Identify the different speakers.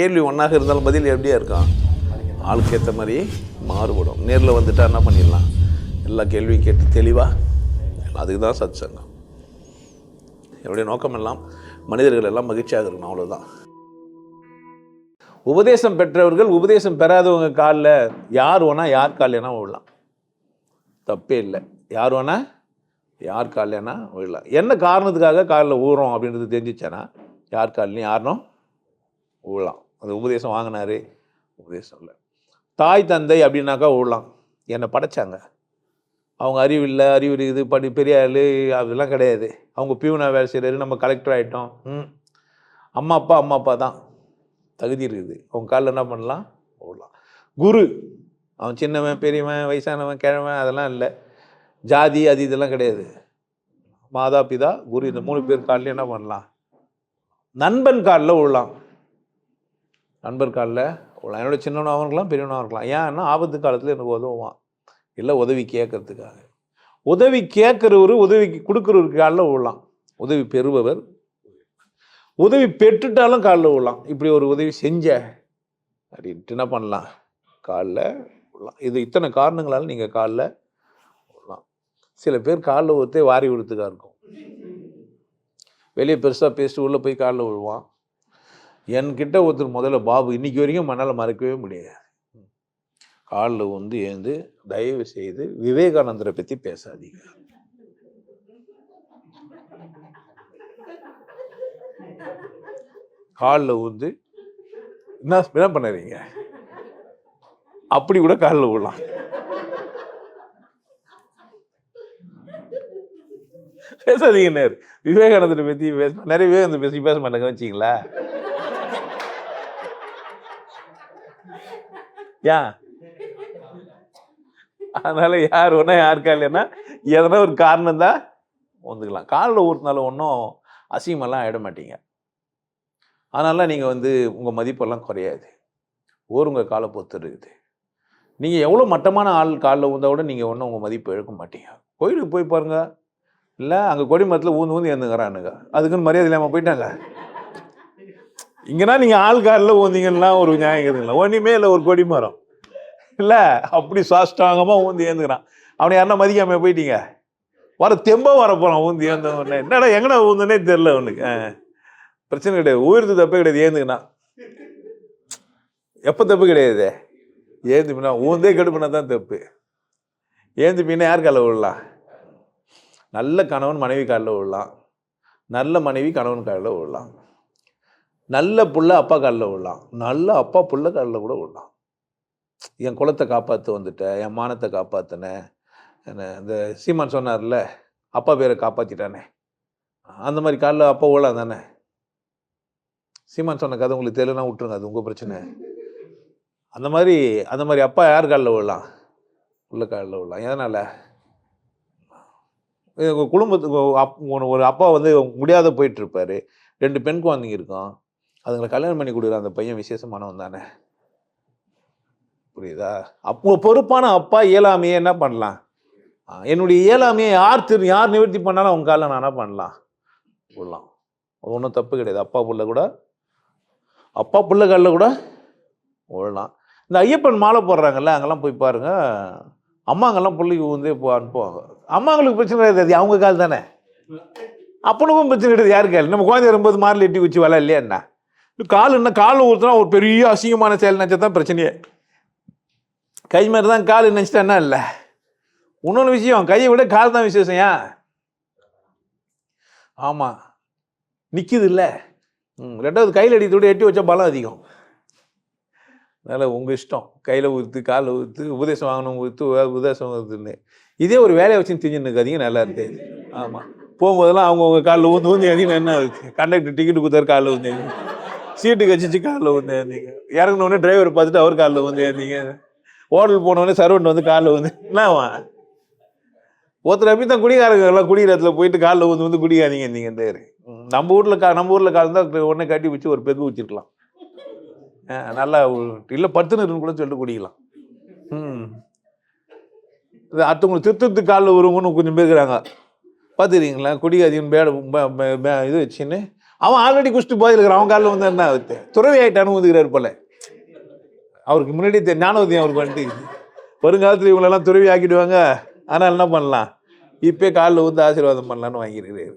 Speaker 1: கேள்வி ஒன்றாக இருந்தாலும் பதில் எப்படியா இருக்கும்? ஆளுக்கு ஏற்ற மாதிரி மாறுபடும். நேரில் வந்துட்டா என்ன பண்ணிடலாம்? எல்லா கேள்வியும் கேட்டு தெளிவாக அதுக்கு தான் சத் சங்கம் என்னுடைய நோக்கம் எல்லாம் மனிதர்கள் எல்லாம் மகிழ்ச்சியாக இருக்கணும் அவ்வளோதான் உபதேசம் பெற்றவர்கள் உபதேசம் பெறாதவங்க காலில் யார் வேணா யார் காலையினா விழலாம். தப்பே இல்லை. யார் வேணா யார் காலையினா விழலாம். என்ன காரணத்துக்காக காலில் ஊறுறோம் அப்படின்றது தெரிஞ்சிச்சேன்னா யார் காலிலையும் யாருனும் விழலாம். அந்த உபதேசம் வாங்கினாரு உபதேசம் இல்லை. தாய் தந்தை அப்படின்னாக்கா ஓடலாம். என்னை படைச்சாங்க. அவங்க அறிவு இல்லை அறிவு இருக்குது படி பெரிய ஆள் அதெல்லாம் கிடையாது. அவங்க பியூனா வேலை செய்கிறாரு நம்ம கலெக்டர் ஆகிட்டோம் ம். அம்மா அப்பா அம்மா அப்பா தான். தகுதி இருக்குது. அவங்க காலில் என்ன பண்ணலாம்? ஓடலாம். குரு. அவன் சின்னவன் பெரியவன் வயசானவன் கிழவன் அதெல்லாம் இல்லை. ஜாதி அது இதெல்லாம் கிடையாது. மாதா பிதா குரு இந்த மூணு பேர் காலில் என்ன பண்ணலாம்? நண்பன் காலில் விழலாம் நண்பர் காலில் விழலாம் என்னோட சின்னவனாகவும் இருக்கலாம் பெரியவனாகவும் இருக்கலாம். ஏன்னா ஆபத்து காலத்தில் எனக்கு உதவுவான். இல்லை உதவி கேட்கறதுக்காக. உதவி கேட்குறவர் உதவி கொடுக்குறவருக்கு காலில் விழலாம். உதவி பெறுபவர். உதவி பெற்றுட்டாலும் காலில் விழலாம். இப்படி ஒரு உதவி செஞ்ச அப்படின்ட்டு என்ன பண்ணலாம்? காலில் விழலாம். இது இத்தனை காரணங்களால் நீங்கள் காலில் விழலாம். சில பேர் காலில் ஒருத்தே வாரி விடுறதுக்கா இருக்கும். வெளியே பெருசாக பேசிட்டு உள்ளே போய் காலில் விழுவான். என்கிட்ட ஒருத்தர் முதல்ல பாபு இன்னைக்கு வரைக்கும் மண்ணால் மறக்கவே முடியாது. காலில் வந்து ஏந்து தயவு செய்து விவேகானந்தரை பற்றி பேசாதீங்க. காலில் ஊந்து என்ன என்ன பண்ணுறீங்க? அப்படி கூட காலில் விடலாம் பேசாதீங்க விவேகானந்தரை பற்றி பேச நிறைய விவேகானந்தர் பேசி பேச மாட்டேங்க வச்சிங்களா ஏன் அதனால யார் ஒன்றா யாருக்கா இல்லைன்னா எதனா ஒரு காரணம் தான் வந்துக்கலாம். காலில் ஊற்றினாலும் ஒன்றும் அசிங்கமெல்லாம் ஆகிட மாட்டீங்க. அதனால நீங்கள் வந்து உங்கள் மதிப்பெல்லாம் குறையாது. ஊருங்க காலை பொறுத்து இருக்குது நீங்கள் எவ்வளோ மட்டமான ஆள் காலில் ஊந்தால் கூட நீங்கள் ஒன்றும் உங்கள் மதிப்பு இழக்க மாட்டீங்க. கோயிலுக்கு போய் பாருங்க. இல்லை அங்கே கொடி மரத்தில் ஊந்து ஊந்து ஏந்துங்கிறானுங்க அதுக்குன்னு மரியாதை இல்லாமல் போயிட்டாங்க. இங்கன்னா நீங்கள் ஆள் காலில் ஊந்திங்கன்னா ஒரு நியாயம் இருக்குதுங்களா? ஒன்றுமே இல்லை ஒரு கொடி மரம். இல்லை அப்படி சாஷ்டாங்கமாக ஊந்தி ஏந்துக்கிறான். அவனை யாருன்னா மதிக்காமல் போயிட்டீங்க? வர தெம்பாக வர போகிறான் ஊந்து ஏந்த உடனே. என்னடா எங்கடா ஊந்துனே தெரில அவனுக்கு. பிரச்சனை கிடையாது. உயிர்த்து தப்பே கிடையாது ஏந்துக்கினா எப்போ தப்பு கிடையாது ஏந்து பின்னா ஊந்தே கெடுப்பினா தான் தப்பு. ஏந்து பின்னா யார் காலில் விடலாம் நல்ல கணவன் மனைவி காலில் விடலாம் நல்ல மனைவி கணவன் காலில் விடலாம் நல்ல புள்ள அப்பா காலில் விடலாம் நல்ல அப்பா புள்ள காலில் கூட விடலாம் என் குலத்தை காப்பாற்ற வந்துட்டேன் என் மானத்தை காப்பாற்றினேன் என்ன இந்த சீமான் சொன்னார்ல அப்பா பேரை காப்பாற்றிட்டானே அந்த மாதிரி காலில் அப்பா ஓலாம் தானே. சீமான் சொன்ன கதை உங்களுக்கு தெரியலனா விட்டுருங்க அது உங்கள் பிரச்சனை. அந்த மாதிரி அந்த மாதிரி அப்பா யார் காலில் விடலாம் உள்ள காலில் விடலாம் எதனால்? உங்கள் குடும்பத்துக்கு அப் ஒரு- ஒரு அப்பா வந்து முடியாத போயிட்டுருப்பார் ரெண்டு பெண் குழந்தைங்க இருக்கும். அதுங்களை கல்யாணம் பண்ணி கொடுக்குற அந்த பையன் விசேஷமானவன் தானே. புரியுதா? அப்போ பொறுப்பான அப்பா இயலாமையே என்ன பண்ணலாம்? என்னுடைய இயலாமையை யார் திரு யார் நிவர்த்தி பண்ணாலும் அவங்க காலில் நான் என்ன பண்ணலாம்? விடலாம். அது ஒன்றும் தப்பு கிடையாது. அப்பா பிள்ளை கூட அப்பா பிள்ளை காலில் கூட விடலாம். இந்த ஐயப்பன் மாலை போடுறாங்கல்ல அங்கெல்லாம் போய் பாருங்க. அம்மாங்கெல்லாம் பிள்ளைக்கு வந்து இப்போ அனுப்புவாங்க. அம்மாங்களுக்கு பிரச்சனை கிடையாது. அவங்க கால் தானே? அப்பனுக்கும் பிரச்சனை கிடையாது. யாரு நம்ம குழந்தை வரும்போது மாரில் எட்டி வச்சு வர இல்லையா என்ன? கால் என்ன கால் ஊற்றுனா ஒரு பெரிய அசிங்கமான செயல் நினச்சா தான் பிரச்சனையே. கை மாதிரி தான் கால் நினச்சிட்டா என்ன இல்லை? இன்னொன்று விஷயம் கையை விட கால் தான் விசேஷம் ஏன்? ஆமாம் நிற்கிது இல்லை? ம் ரெண்டாவது கையில் அடித்தோட எட்டி வச்சா பலம் அதிகம். அதனால் உங்கள் இஷ்டம் கையில் ஊற்று காலில் ஊற்று உபதேசம் வாங்கணும் ஊற்று உபதேசம் ஊற்றுன்னு இதே ஒரு வேலையை வச்சு திஞ்சுன்னு அதிகம் நல்லா இருந்தது ஆமாம் போகும்போதெல்லாம் அவங்கவுங்க காலில் ஊந்து ஊந்து எதிங்க என்ன இருக்குது கண்டக்டர் டிக்கெட் கொடுத்தாரு காலில் ஊந்து சீட்டு கச்சிச்சு காலில் வந்து ஏறிங்க இறங்கினோடனே டிரைவர் பார்த்துட்டு அவர் காலில் வந்து ஏறிங்க ஹோட்டல் போனோடனே சர்வெண்ட் வந்து காலில் வந்து என்னவா ஒருத்தர் அப்படி தான் குடிகாரங்க எல்லாம் குடிக்கிற இடத்துல போயிட்டு காலில் வந்து வந்து குடிக்காதீங்க நீங்கள் நம்ம ஊரில் கா நம்ம ஊரில் கால் தான் உடனே கட்டி வச்சு ஒரு பெகு வச்சிருக்கலாம். ஆ, நல்லா இல்லை பத்துன்னு கூட சொல்லிட்டு குடிக்கலாம். ம். இது அடுத்தவங்களை திருத்தத்து காலில் வருவங்கன்னு கொஞ்சம் பேர் இருக்கிறாங்க பார்த்துக்கிறீங்களா? குடிக்காதீங்கன்னு பேட இது வச்சுன்னு அவன் ஆல்ரெடி குஷ்டு போதில் இருக்கிறான். அவன் காலில் வந்து என்ன ஆகுது? துறவி ஆகிட்டானு வந்துக்கிறாரு போல. அவருக்கு முன்னாடி தெ- ஞானோதயம் அவருக்கு வந்துட்டு வருங்காலத்தில் இவங்களெல்லாம் துறவி ஆக்கிடுவாங்க. ஆனால் என்ன பண்ணலாம்? இப்போ காலில் வந்து ஆசீர்வாதம் பண்ணலான்னு வாங்கியிருக்கிறாரு.